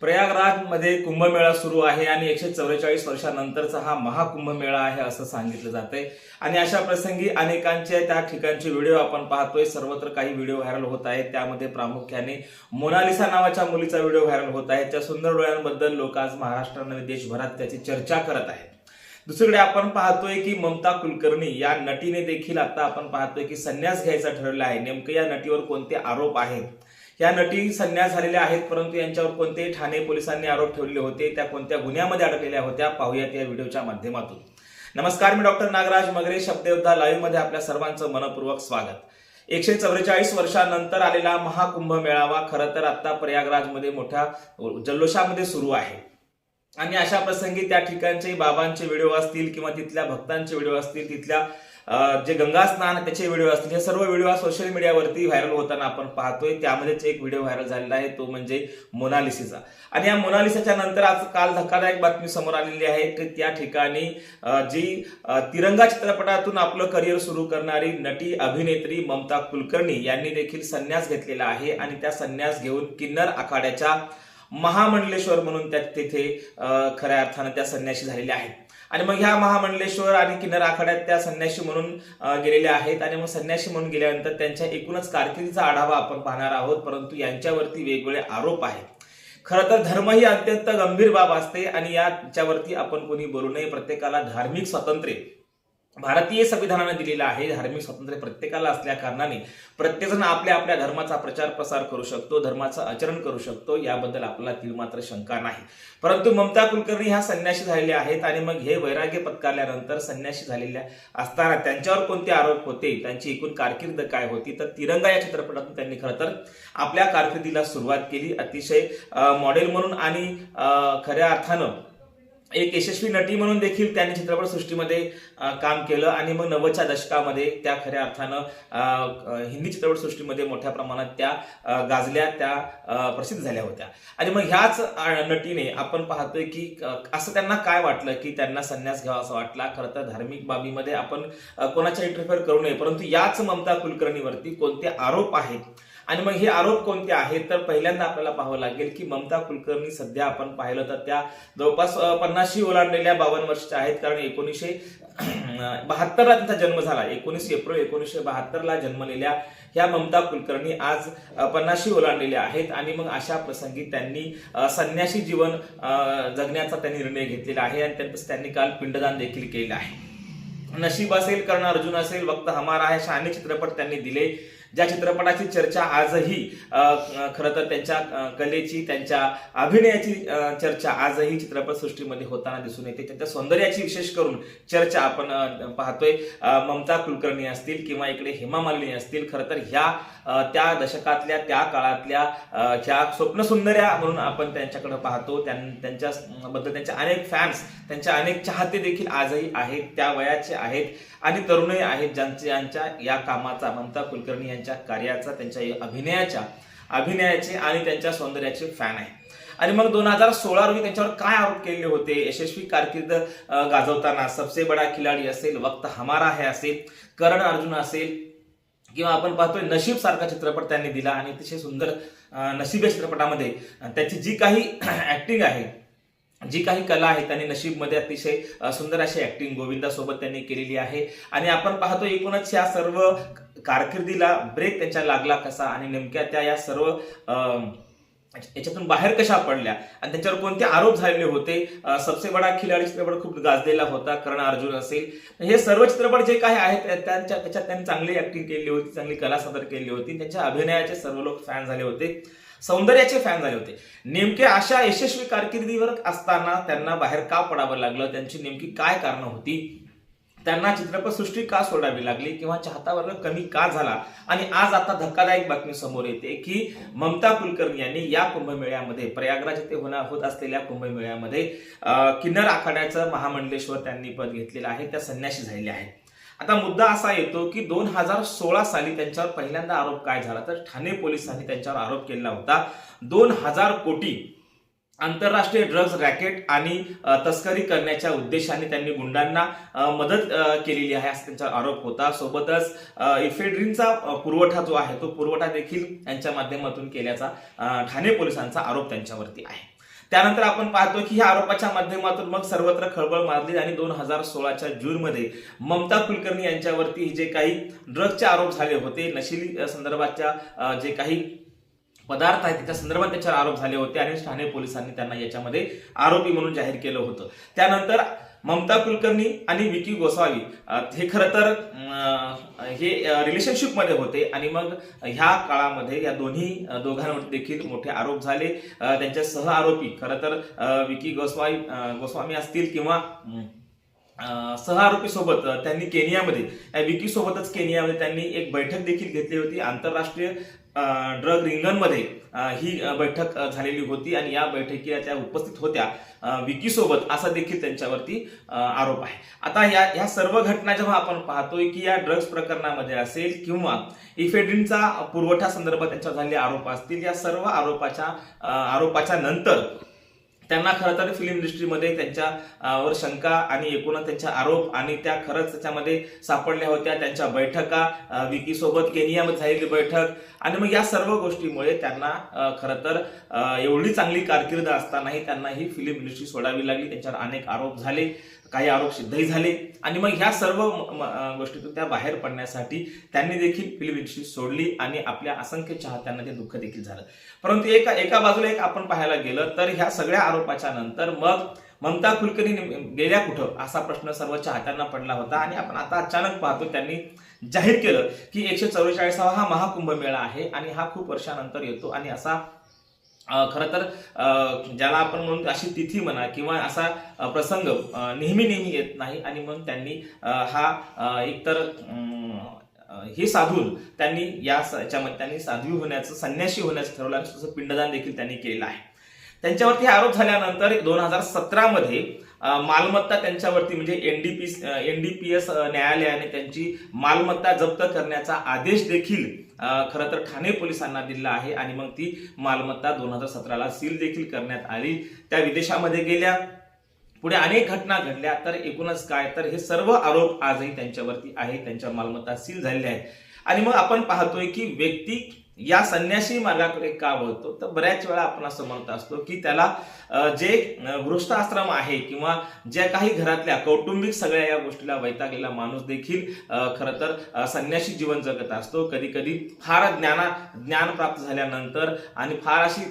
प्रयागराजमध्ये कुंभमेळा सुरू आहे आणि एकशे चौवेचाळीस वर्षानंतरचा हा महाकुंभमेळा आहे असं सांगितलं जातंय. आणि अशा प्रसंगी अनेकांचे त्या ठिकाणचे व्हिडिओ आपण पाहतोय. सर्वत्र काही व्हिडिओ व्हायरल होत आहेत. त्यामध्ये प्रामुख्याने मोनालिसा नावाच्या मुलीचा व्हिडिओ व्हायरल होत आहे. त्या सुंदर डोळ्यांबद्दल लोक आज महाराष्ट्राने देशभरात त्याची चर्चा करत आहेत. दुसरीकडे आपण पाहतोय की ममता कुलकर्णी या नटीने देखील आता आपण पाहतोय की संन्यास घ्यायचा ठरवला आहे. नेमकं या नटीवर कोणते आरोप आहेत? या नटी संन्यास झालेल्या आहेत परंतु यांच्यावर कोणते ठाणे पोलिसांनी आरोप ठेवले होते त्या कोणत्या गुन्ह्यामध्ये अडकलेल्या होत्या पाहूयात या व्हिडिओच्या माध्यमातून. नमस्कार मी डॉक्टर नागराज मगरे शब्दयोद्धा लाईव्हमध्ये आपल्या सर्वांचं मनपूर्वक स्वागत. एकशे चौवेचाळीस वर्षानंतर आलेला महाकुंभ मेळावा खरं तर आता प्रयागराजमध्ये मोठ्या जल्लोषामध्ये सुरू आहे. आणि अशा प्रसंगी त्या ठिकाणचे बाबांचे व्हिडिओ असतील किंवा तिथल्या भक्तांचे व्हिडिओ असतील तिथल्या जे गंगा स्नान त्याचे व्हिडिओ असतील हे सर्व व्हिडिओ सोशल मीडियावरती व्हायरल होताना आपण पाहतोय. त्यामध्येच एक व्हिडिओ व्हायरल झालेला आहे तो म्हणजे मोनालिसीचा. आणि या मोनालिसाच्या नंतर आज काल धक्कादायक बातमी समोर आलेली आहे की त्या ठिकाणी जी तिरंगा चित्रपटातून आपलं करिअर सुरू करणारी नटी अभिनेत्री ममता कुलकर्णी यांनी देखील संन्यास घेतलेला आहे. आणि त्या संन्यास घेऊन किन्नर आखाड्याच्या महामंडलेश्वर म्हणून त्या तिथे खऱ्या अर्थानं त्या संन्याशी झालेल्या आहेत. आणि मग ह्या महामंडलेश्वर आणि किन्नर आखाड्यात त्या संन्याशी म्हणून गेलेल्या आहेत. आणि मग संन्याशी म्हणून गेल्यानंतर त्यांच्या एकूणच कारकिर्दीचा आढावा आपण पाहणार आहोत परंतु यांच्यावरती वेगवेगळे आरोप आहेत. खरं तर धर्म ही अत्यंत गंभीर बाब असते आणि याच्यावरती आपण कोणी बोलू नये. प्रत्येकाला धार्मिक स्वातंत्र्य भारतीय संविधानाने दिलेलं आहे धार्मिक स्वातंत्र्य प्रत्येकाला असल्या कारणाने प्रत्येकजण आपल्या आपल्या धर्माचा प्रचार प्रसार करू शकतो धर्माचं आचरण करू शकतो याबद्दल आपल्याला ती मात्र शंका नाही. परंतु ममता कुलकर्णी ह्या संन्याशी झालेल्या आहेत आणि मग हे वैराग्य पत्कारल्यानंतर संन्याशी झालेल्या असताना त्यांच्यावर कोणते आरोप होते त्यांची एकूण कारकीर्द काय होती तर तिरंगा या चित्रपटातून त्यांनी खरं तर आपल्या कारकिर्दीला सुरुवात केली. अतिशय मॉडेल म्हणून आणि खऱ्या अर्थानं एक यशस्वी नटी म्हणून देखील त्यांनी चित्रपटसृष्टीमध्ये सृष्टीमध्ये काम केलं आणि मग नव्वदच्या दशकामध्ये त्या खऱ्या अर्थानं हिंदी चित्रपट हिंदी चित्रपटसृष्टीमध्ये मोठ्या प्रमाणात त्या गाजल्या त्या प्रसिद्ध झाल्या होत्या. आणि मग ह्याच नटीने आपण पाहतोय की असं त्यांना काय वाटलं की त्यांना संन्यास घ्यावा असं वाटला? खरं तर धार्मिक बाबीमध्ये आपण कोणाच्या इंटरफेअर करू नये परंतु याच ममता कुलकर्णीवरती कोणते आरोप आहेत? आणि मग हे आरोप कोणते आहेत? तर पहिल्यांदा आपल्याला पाहावं लागेल की ममता कुलकर्णी सध्या आपण पाहिलं तर त्या जवळपास पन्नाशी पन्नासशी ओलांडलेल्या बावन्न वर्षाच्या आहेत. कारण एकोणीसशे बहात्तरला त्यांचा जन्म झाला. एकोणीस एप्रिल एकोणीसशे बहात्तरला जन्मलेल्या ह्या ममता कुलकर्णी आज पन्नाशी ओलांडलेल्या आहेत. आणि मग अशा प्रसंगी त्यांनी संन्यासी जीवन जगण्याचा त्यांनी निर्णय घेतलेला आहे. आणि त्यांचं त्यांनी काल पिंडदान देखील केलं आहे. नशीब असेल कर्ण अर्जुन असेल वक्त हमारा आहे अशा चित्रपट त्यांनी दिले. ज्या चित्रपटाची चर्चा आजही खर खरं तर त्यांच्या कलेची त्यांच्या अभिनयाची चर्चा आजही चित्रपटसृष्टीमध्ये होताना दिसून येते. त्यांच्या सौंदर्याची विशेष करून चर्चा आपण पाहतोय. ममता कुलकर्णी असतील किंवा इकडे हेमा मालिनी असतील खरं तर ह्या त्या दशकातल्या त्या काळातल्या ज्या ह्या स्वप्नसुंदर्या म्हणून आपण त्यांच्याकडे पाहतो. त्यांच्याबद्दल त्यांच्या बद्दल त्यांचे अनेक फॅन्स त्यांच्या अनेक चाहते देखील आजही आहेत त्या वयाचे आहेत. आणि तरुणही आहेत ज्यांचे यांच्या या कामाचा ममता कुलकर्णी यांच्या कार्याचा त्यांच्या या अभिनयाच्या अभिनयाचे आणि त्यांच्या सौंदर्याचे फॅन आहे आणि मग दोन हजार सोळा रोजी त्यांच्यावर काय आरोप केलेले होते? यशस्वी कारकीर्द गाजवताना सबसे बडा खिलाडी असेल वक्त हमारा है असेल करण अर्जुन असेल किंवा आपण पाहतोय नशीब सारखा चित्रपट त्यांनी दिला आणि अतिशय सुंदर नशीब या चित्रपटामध्ये त्याची जी काही ऍक्टिंग आहे जी काही कला आहे त्यांनी नशीबमध्ये अतिशय सुंदर अशी ऍक्टिंग गोविंदासोबत त्यांनी केलेली आहे. आणि आपण पाहतो एकूणच या सर्व कारकिर्दीला ब्रेक त्यांच्या लागला कसा आणि नेमक्या त्या या सर्व याच्यातून बाहेर कशा पडल्या? आणि त्याच्यावर कोणते आरोप झालेले होते? सबसे बडा खिलाडी चित्रपट खूप गाजलेला होता कर्ण अर्जुन असेल. हे सर्व चित्रपट जे काही आहेत त्या- त्यांच्या त्याच्यात त्यांनी चांगली ऍक्टिंग केली होती चांगली कला सादर केली होती. त्यांच्या अभिनयाचे सर्व लोक फॅन झाले होते. सौंदर्याचे फॅन झाले होते. नेमके अशा यशस्वी कारकिर्दीवर असताना त्यांना बाहेर का पडावं लागलं? त्यांची नेमकी काय कारणं होती? त्यांना चित्रपटसृष्टी का सोडावी लागली? किंवा चाहता वर्ग कमी का झाला? आणि आज आता धक्कादायक बातमी समोर येते की ममता कुलकर्णी यांनी या कुंभमेळ्यामध्ये प्रयागराज येथे होणार होत असलेल्या कुंभमेळ्यामध्ये किन्नर आखाड्याचं महामंडलेश्वर त्यांनी पद घेतलेलं आहे त्या संन्याशी झालेल्या आहेत. आता मुद्दा असा येतो की दोन हजार सोळा साली त्यांच्यावर पहिल्यांदा आरोप काय झाला? तर ठाणे पोलिसांनी त्यांच्यावर आरोप केला होता. दोन हजार कोटी आंतरराष्ट्रीय ड्रग्ज रॅकेट आणि तस्करी करण्याच्या उद्देशाने त्यांनी गुंडांना मदत केलेली आहे असा त्यांचा आरोप होता. सोबतच इफेड्रिनचा पुरवठा जो आहे तो पुरवठा देखील यांच्या माध्यमातून केल्याचा ठाणे पोलिसांचा आरोप त्यांच्यावरती आहे. त्यानंतर आपण पाहतो की ह्या आरोपाच्या माध्यमातून मग सर्वत्र खळबळ मारली आणि दोन हजार सोळाच्या जूनमध्ये ममता कुलकर्णी यांच्यावरती जे काही ड्रग्सचे आरोप झाले होते नशिली संदर्भाच्या जे काही पदार्थ आहेत त्याच्या संदर्भात त्याच्यावर आरोप झाले होते आणि ठाणे पोलिसांनी त्यांना याच्यामध्ये आरोपी म्हणून जाहीर केलं होतं. त्यानंतर ममता कुलकर्णी आणि विकी गोसावी. हे खरं तर हे हे रिलेशनशिपमध्ये होते आणि मग ह्या काळामध्ये या दोन्ही दोघांवर देखील मोठे आरोप झाले. त्यांच्या सह आरोपी खरं तर विकी गोस्वामी गोस्वामी असतील किंवा सह आरोपीसोबत सहआरोपी सोबत त्यांनी केनियामध्ये या विकी सोबतच केनियामध्ये त्यांनी एक बैठक देखील घेतली होती. आंतरराष्ट्रीय ड्रग रिंगणमध्ये ही बैठक झालेली होती आणि या बैठकीला त्या उपस्थित होत्या. विकीसोबत विकी सोबत असा देखील त्यांच्यावरती आरोप आहे. आता या ह्या सर्व घटना जेव्हा आपण पाहतोय की या ड्रग्ज प्रकरणामध्ये असेल किंवा इफेड्रिनचा पुरवठा संदर्भात त्यांच्यावर झालेले आरोप असतील या सर्व आरोपाच्या आरोपाच्या नंतर त्यांना खरं तर फिल्म इंडस्ट्रीमध्ये त्यांच्या वर शंका आणि एकूणच त्यांच्या आरोप आणि त्या खरंच त्याच्यामध्ये सापडल्या होत्या. त्यांच्या बैठका विकीसोबत विकी सोबत केनियामध्ये झालेली बैठक आणि मग या सर्व गोष्टीमुळे त्यांना खरं तर एवढी चांगली कारकीर्द असतानाही त्यांना ही फिल्म इंडस्ट्री सोडावी लागली. त्यांच्यावर अनेक आरोप झाले. काही आरोप सिद्धही झाले. आणि मग ह्या सर्व म- गोष्टीतून त्या बाहेर पडण्यासाठी त्यांनी देखील फिल्म इंडस्ट्री सोडली आणि आपल्या असंख्य चाहत्यांना ते दुःख देखील झालं. परंतु एका एका बाजूला एक आपण पाहायला गेलं तर ह्या सगळ्या आरोपाच्या नंतर मग ममता कुलकर्णी गेल्या कुठं? असा प्रश्न सर्व चाहत्यांना पडला होता आणि आपण आता अचानक पाहतो त्यांनी जाहीर केलं की एकशे चौवेचाळीसावा हा महाकुंभ मेळा आहे आणि हा खूप वर्षानंतर येतो आणि असा खरं तर ज्याला आपण म्हणून अशी तिथी म्हणा किंवा असा प्रसंग नेहमी नेहमी येत नाही आणि मग त्यांनी हा एकतर हे साधून त्यांनी या स- याच्यामध्ये त्यांनी साध्वी होण्याचं संन्यासी होण्याचं ठरवलं आणि तसं पिंडदान देखील त्यांनी केलेलं आहे. त्यांच्यावरती आरोप झाल्यानंतर दोन हजार सतरामध्ये मालमत्ता त्यांच्यावरती म्हणजे एनडीपी एनडीपीएस न्यायालयाने त्यांची मालमत्ता जप्त करण्याचा आदेश देखील खरं तर ठाणे पोलिसांना दिला आहे आणि मग ती मालमत्ता दोन हजार सतराला सील देखील करण्यात आली. त्या विदेशामध्ये गेल्या. पुढे अनेक घटना घडल्या. तर एकूणच काय? तर हे सर्व आरोप आजही त्यांच्यावरती आहे त्यांच्या मालमत्ता सील झालेल्या आहेत. आणि मग आपण पाहतोय की व्यक्ती या संन्यासी मार्गाकडे का वळतो? तर बऱ्याच वेळा आपण असं म्हणत असतो की त्याला जे अ, गृहस्थाश्रम आहे किंवा ज्या काही घरातल्या कौटुंबिक सगळ्या या गोष्टीला वैतागलेला माणूस देखील खरं तर संन्याशी संन्यासी जीवन जगत असतो. कधी कधी फार ज्ञाना ज्ञान प्राप्त झाल्यानंतर आणि फार अशी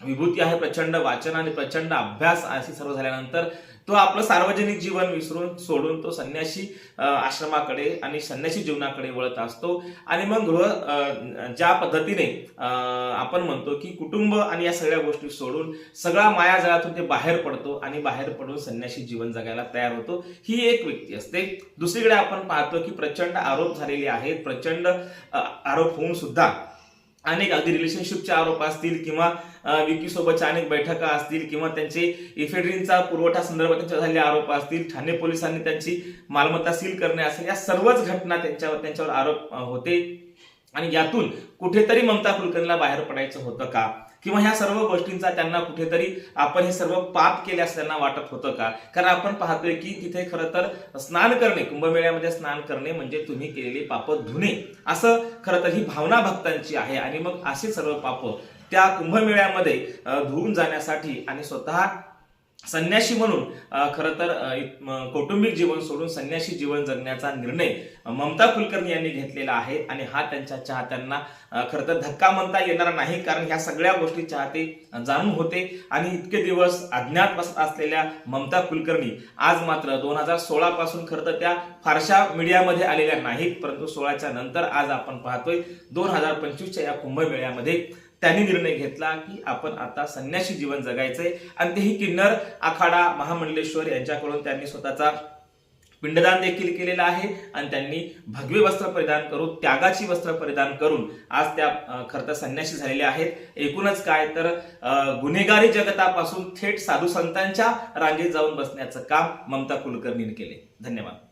विभूती आहे प्रचंड वाचन आणि प्रचंड अभ्यास अशी सर्व झाल्यानंतर तो आपलं सार्वजनिक जीवन विसरून सोडून तो संन्यासी आश्रमाकडे आणि संन्यासी जीवनाकडे वळत असतो. आणि मग गृह ज्या पद्धतीने आपण म्हणतो की कुटुंब आणि या सगळ्या गोष्टी सोडून सगळा मायाजाळातून ते बाहेर पडतो आणि बाहेर पडून संन्यासी जीवन जगायला तयार होतो ही एक व्यक्ती असते. दुसरीकडे आपण पाहतो की प्रचंड आरोप झालेले आहेत. प्रचंड आरोप होऊन सुद्धा अनेक अगदी रिलेशनशिपचे आरोप असतील किंवा विकी सोबतच्या अनेक बैठका असतील किंवा त्यांचे इफेड्रिनचा पुरवठा संदर्भात त्यांच्या झालेले आरोप असतील ठाणे पोलिसांनी त्यांची मालमत्ता सील करणे असेल या सर्वच घटना त्यांच्यावर त्यांच्यावर आरोप होते. आणि यातून कुठेतरी ममता कुलकर्णीला बाहेर पडायचं होतं का? किंवा ह्या सर्व गोष्टींचा त्यांना कुठेतरी आपण हे सर्व पाप केले असं त्यांना वाटत होतं का? कारण आपण पाहतोय की तिथे खरं तर स्नान करणे कुंभमेळ्यामध्ये स्नान करणे म्हणजे तुम्ही केलेले पाप धुणे. असं खरं तर ही भावना भक्तांची आहे. आणि मग असे सर्व पाप त्या कुंभमेळ्यामध्ये धुवून जाण्यासाठी आणि स्वतः संन्याशी म्हणून खरं तर कौटुंबिक जीवन सोडून संन्याशी जीवन जगण्याचा निर्णय ममता कुलकर्णी यांनी घेतलेला आहे आणि हा त्यांच्या चाहत्यांना खरं तर धक्का म्हणता येणार नाही कारण ह्या सगळ्या गोष्टी चाहते जाणून होते आणि इतके दिवस अज्ञात बसत असलेल्या ममता कुलकर्णी आज मात्र दोन हजार सोळा पासून खरं तर त्या फारशा मीडियामध्ये आलेल्या नाहीत परंतु सोळाच्या नंतर आज आपण पाहतोय दोन हजार पंचवीसच्या या कुंभमेळ्यामध्ये त्यांनी निर्णय घेतला की आपण आता संन्यासी जीवन जगायचंय. आणि तेही किन्नर आखाडा महामंडलेश्वर यांच्याकडून त्यांनी स्वतःचा पिंडदान देखील केलेलं आहे. आणि त्यांनी भगवे वस्त्र परिधान करून त्यागाची वस्त्र परिधान करून आज त्या खरं तर संन्यासी झालेल्या आहेत. एकूणच काय तर गुन्हेगारी जगतापासून थेट साधू संतांच्या रांगेत जाऊन बसण्याचं काम ममता कुलकर्णीने केले. धन्यवाद.